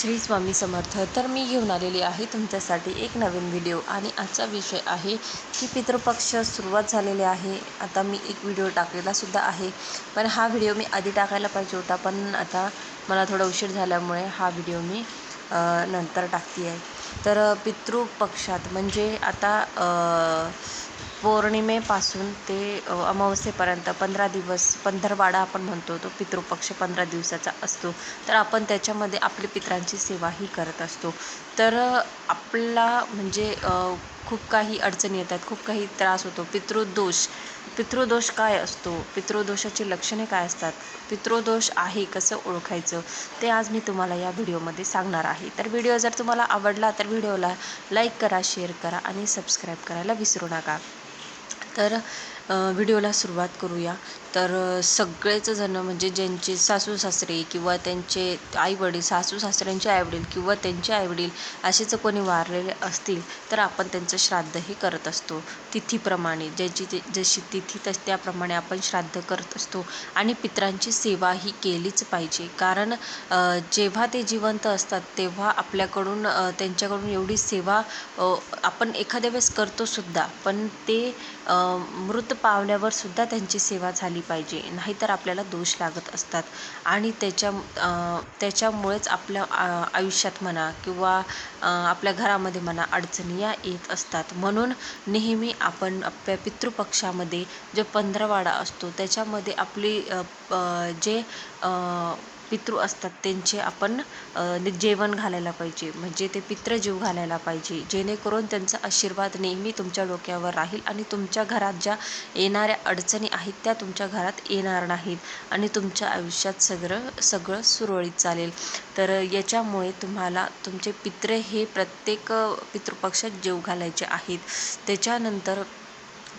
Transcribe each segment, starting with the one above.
श्री स्वामी समर्थ. तर मी घेऊन आलेली आहे तुमच्यासाठी एक नवीन व्हिडिओ आणि आजचा विषय आहे की पितृपक्ष सुरुवात झालेले आहे. आता मी एक व्हिडिओ टाकलेला सुद्धा आहे. पण हा व्हिडिओ मी आधी टाकायला पाहिजे होता. पण आता मला थोडा उशीर झाल्यामुळे हा व्हिडिओ मी नंतर टाकते आहे तर पितृपक्षात म्हणजे आता पौर्णिमेपासून ते अमावस्येपर्यंत पंधरा दिवस पंधरवाडा आपण म्हणतो तो पितृपक्ष पंधरा दिवसाचा असतो. तर आपण त्याच्यामध्ये आपली पितरांची सेवाही करत असतो. तर आपला म्हणजे खूप काही अडचणी येतात खूप काही त्रास होतो. पितृदोष पितृदोष काय असतो? पितृदोषाची लक्षणे काय असतात? पितृदोष आहे कसं ओळखायचं? ते आज मी तुम्हाला या व्हिडिओमध्ये सांगणार आहे. तर व्हिडिओ जर तुम्हाला आवडला तर व्हिडिओला लाईक करा शेअर करा आणि सबस्क्राईब करायला विसरू नका. तर व्हिडिओला सुरुवात करूया. तर सगळेच जण म्हणजे ज्यांचे सासू सासरे किंवा त्यांचे आईवडील सासू सासऱ्यांचे आईवडील किंवा त्यांचे आईवडील असेच कोणी वारलेले असतील तर आपण त्यांचं श्राद्धही करत असतो. तिथीप्रमाणे ज्याची ते जशी तिथी तस त्याप्रमाणे आपण श्राद्ध करत असतो. आणि पितरांची सेवा ही केलीच पाहिजे. कारण जेव्हा ते जिवंत असतात तेव्हा आपल्याकडून त्यांच्याकडून एवढी सेवा आपण एखाद्या वेळेस करतोसुद्धा पण ते मृत पावल्यावर सुद्धा त्यांची सेवा झाली पाहिजे. नाहीतर आपल्याला दोष लागत असतात. आणि त्याच्या त्याच्यामुळेच आपल्या आयुष्यात म्हणा किंवा आपल्या घरामध्ये म्हणा अडचणी या येत असतात. म्हणून नेहमी आपण आपल्या पितृपक्षामध्ये जे पंधरवाडा असतो त्याच्यामध्ये आपली जे पितृ असतात त्यांचे आपण जेवण घालायला पाहिजे. म्हणजे ते पित्र जीव घालायला पाहिजे. जेणेकरून त्यांचा आशीर्वाद नेहमी तुमच्या डोक्यावर राहील आणि तुमच्या घरात ज्या येणाऱ्या अडचणी आहेत त्या तुमच्या घरात येणार नाहीत आणि तुमच्या आयुष्यात सगळं सगळं सुरळीत चालेल. तर याच्यामुळे तुम्हाला तुमचे पित्र हे प्रत्येक पितृपक्षात जीव घालायचे आहेत. त्याच्यानंतर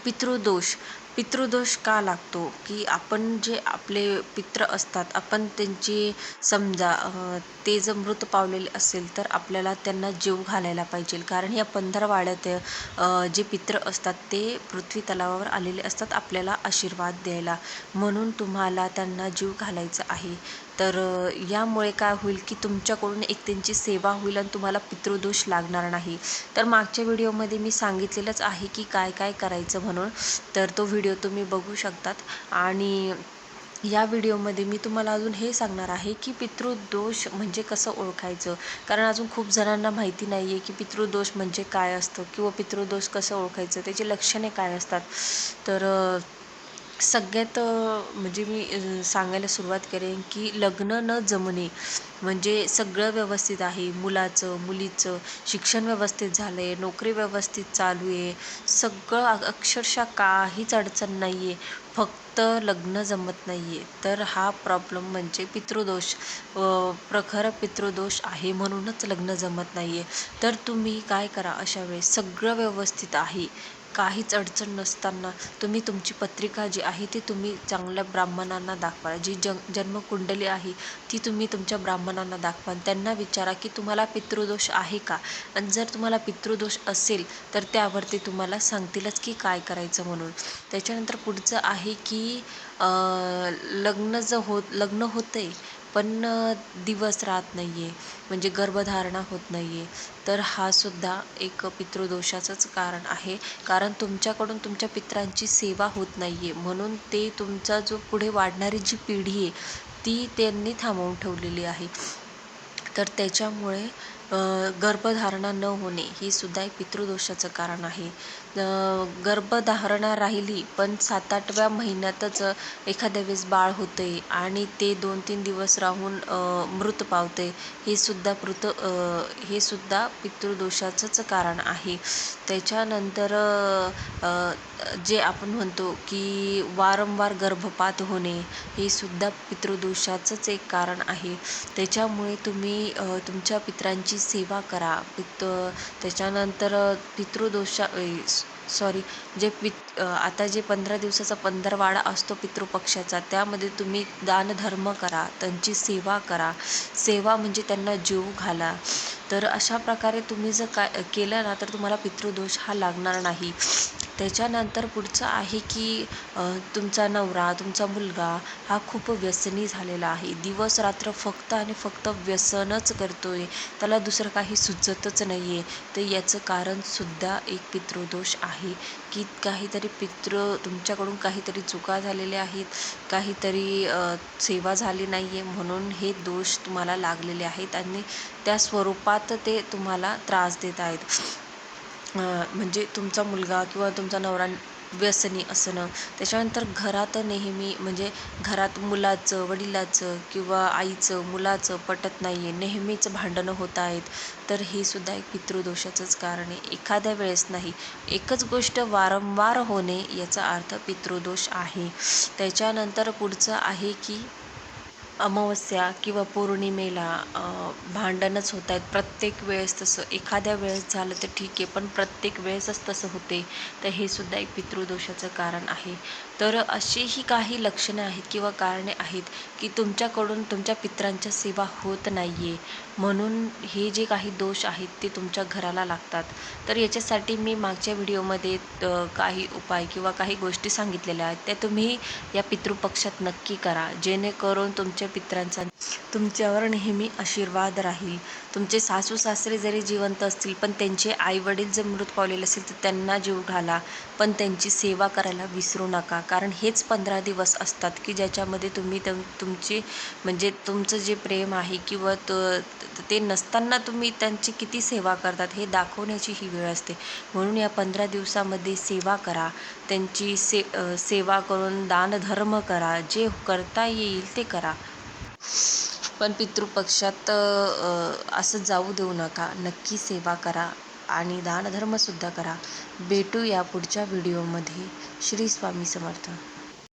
पितृदोष पितृदोष का लागतो? की आपण जे आपले पित्र असतात आपण त्यांची समजा ते जर मृत पावलेले असेल तर आपल्याला त्यांना जीव घालायला पाहिजे. कारण या पंधरवाड्यात जे पित्र असतात ते पृथ्वी तलावावर आलेले असतात आपल्याला आशीर्वाद द्यायला. म्हणून तुम्हाला त्यांना जीव घालायचा आहे. तर यामुळे काय होईल की तुमच्याकडून एक त्यांची सेवा होईल आणि तुम्हाला पितृदोष लागणार नाही. तर मागच्या व्हिडिओमध्ये मी सांगितलेलंच आहे की काय काय करायचं म्हणून. तर तो व्हिडिओ तुम्ही बघू शकतात. आणि या व्हिडिओमध्ये मी तुम्हाला अजून हे सांगणार आहे की पितृदोष म्हणजे कसं ओळखायचं? कारण अजून खूप जणांना माहिती नाही आहे की पितृदोष म्हणजे काय असतं किंवा पितृदोष कसं ओळखायचं? त्याची लक्षणे काय असतात? तर सगळ्यात म्हणजे मी सांगायला सुरुवात करेन की लग्न न जमणे म्हणजे सगळं व्यवस्थित आहे. मुलाचं मुलीचं शिक्षण व्यवस्थित झालं आहे नोकरी व्यवस्थित चालू आहे. सगळं अक्षरशः काहीच अडचण नाही आहे फक्त लग्न जमत नाही आहे तर हा प्रॉब्लेम म्हणजे पितृदोष प्रखर पितृदोष आहे म्हणूनच लग्न जमत नाही आहे तर तुम्ही काय करा अशा वेळेस? सगळं व्यवस्थित आहे. काहीच अडचण नसताना तुम्ही तुमची पत्रिका जी आहे ती तुम्ही चांगल्या ब्राह्मणांना दाखवा. जी जन जन्मकुंडली आहे ती तुम्ही तुमच्या ब्राह्मणांना दाखवा त्यांना विचारा की तुम्हाला पितृदोष आहे का? आणि जर तुम्हाला पितृदोष असेल तर त्यावरती तुम्हाला सांगतीलच की काय करायचं म्हणून. त्याच्यानंतर पुढचं आहे की लग्न जर होत लग्न होतं आहे पण दिवस राहत नाही आहे म्हणजे गर्भधारणा होत नाही आहे तर हा सुद्धा एक पितृदोषाचंच कारण आहे. कारण तुमच्याकडून तुमच्या पित्रांची सेवा होत नाही आहे म्हणून ते तुमचा जो पुढे वाढणारी जी पिढी आहे ती त्यांनी थांबवून ठेवलेली आहे. तर त्याच्यामुळे गर्भधारणा न होणे ही सुद्धा एक पितृदोषाचं कारण आहे. गर्भधारणा राहिली पण सात आठव्या महिन्यातच एखाद्या वेळेस बाळ होते आणि ते दोन तीन दिवस राहून मृत पावते हे सुद्धा पृत हे सुद्धा पितृदोषाचंच कारण आहे. त्याच्यानंतर जे आपण म्हणतो की वारंवार गर्भपात होणे हे सुद्धा पितृदोषाचंच एक कारण आहे. त्याच्यामुळे तुम्ही तुमच्या पित्रांची सेवा करा. पित त्याच्यानंतर पितृदोषा सॉरी जे पित आता जे पंधरा दिवसाचा पंधरवाडा असतो पितृपक्षाचा त्यामध्ये तुम्ही दानधर्म करा त्यांची सेवा करा. सेवा म्हणजे त्यांना जीव घाला. तर अशा प्रकारे तुम्ही जर काय केलं ना तर तुम्हाला पितृदोष हा लागणार नाही. त्याच्यानंतर पुढचं आहे की तुमचा नवरा तुमचा मुलगा हा खूप व्यसनी झालेला आहे. दिवस रात्र फक्त आणि फक्त व्यसनच करतो आहे त्याला दुसरं काही सुचतच नाही आहे तर याचं कारणसुद्धा एक पितृदोष आहे की काहीतरी पितृ तुमच्याकडून काहीतरी चुका झालेल्या आहेत. काहीतरी सेवा झाली नाही आहे म्हणून हे दोष तुम्हाला लागलेले आहेत आणि त्या स्वरूपात ते तुम्हाला त्रास देत आहेत. म्हणजे तुमचा मुलगा किंवा तुमचा नवरा व्यसनी असणं त्याच्यानंतर घरात नेहमी म्हणजे घरात मुलाचं वडिलाचं किंवा आईचं मुलाचं पटत नाही आहे नेहमीच भांडणं होत आहेत तर हे सुद्धा एक पितृदोषाचंच कारण आहे. एखाद्या वेळेस नाही एकच गोष्ट वारंवार होणे याचा अर्थ पितृदोष आहे. त्याच्यानंतर पुढचं आहे की अमावस्या किंवा पौर्णिमेला भांडणच होत आहेत प्रत्येक वेळेस तसं एखाद्या वेळेस झालं तर ठीक आहे पण प्रत्येक वेळेसच तसं होते. तर हे सुद्धा एक पितृदोषाचं कारण आहे. तर अशीही काही लक्षणं आहेत किंवा कारणे आहेत की तुमच्याकडून तुमच्या पित्रांच्या सेवा होत नाही आहे म्हणून हे जे काही दोष आहेत ते तुमच्या घराला लागतात. तर याच्यासाठी मी मागच्या व्हिडिओमध्ये काही उपाय किंवा काही गोष्टी सांगितलेल्या आहेत. त्या तुम्ही या पितृपक्षात नक्की करा. जेणेकरून तुमच्या पित्रांचा. तुमच्यावर नेहमी आशीर्वाद राहील. तुमचे सासू सासरे जरी जिवंत असतील पण त्यांचे आईवडील जर मृत पावलेले असतील तर त्यांना जीव घाला. पण त्यांची सेवा करायला विसरू नका. कारण हेच पंधरा दिवस असतात की ज्याच्यामध्ये तुम्ही तुमची म्हणजे तुमचं जे प्रेम आहे किंवा ते नसताना तुम्ही त्यांची किती सेवा करतात हे दाखवण्याची ही वेळ असते. म्हणून या पंधरा दिवसामध्ये सेवा करा. त्यांची से सेवा करून दानधर्म करा. जे करता येईल ते करा. पण पितृपक्षात असं जाऊ देऊ नका. नक्की सेवा करा आणि दानधर्मसुद्धा करा. भेटू या पुढच्या व्हिडिओमध्ये. श्री स्वामी समर्थ.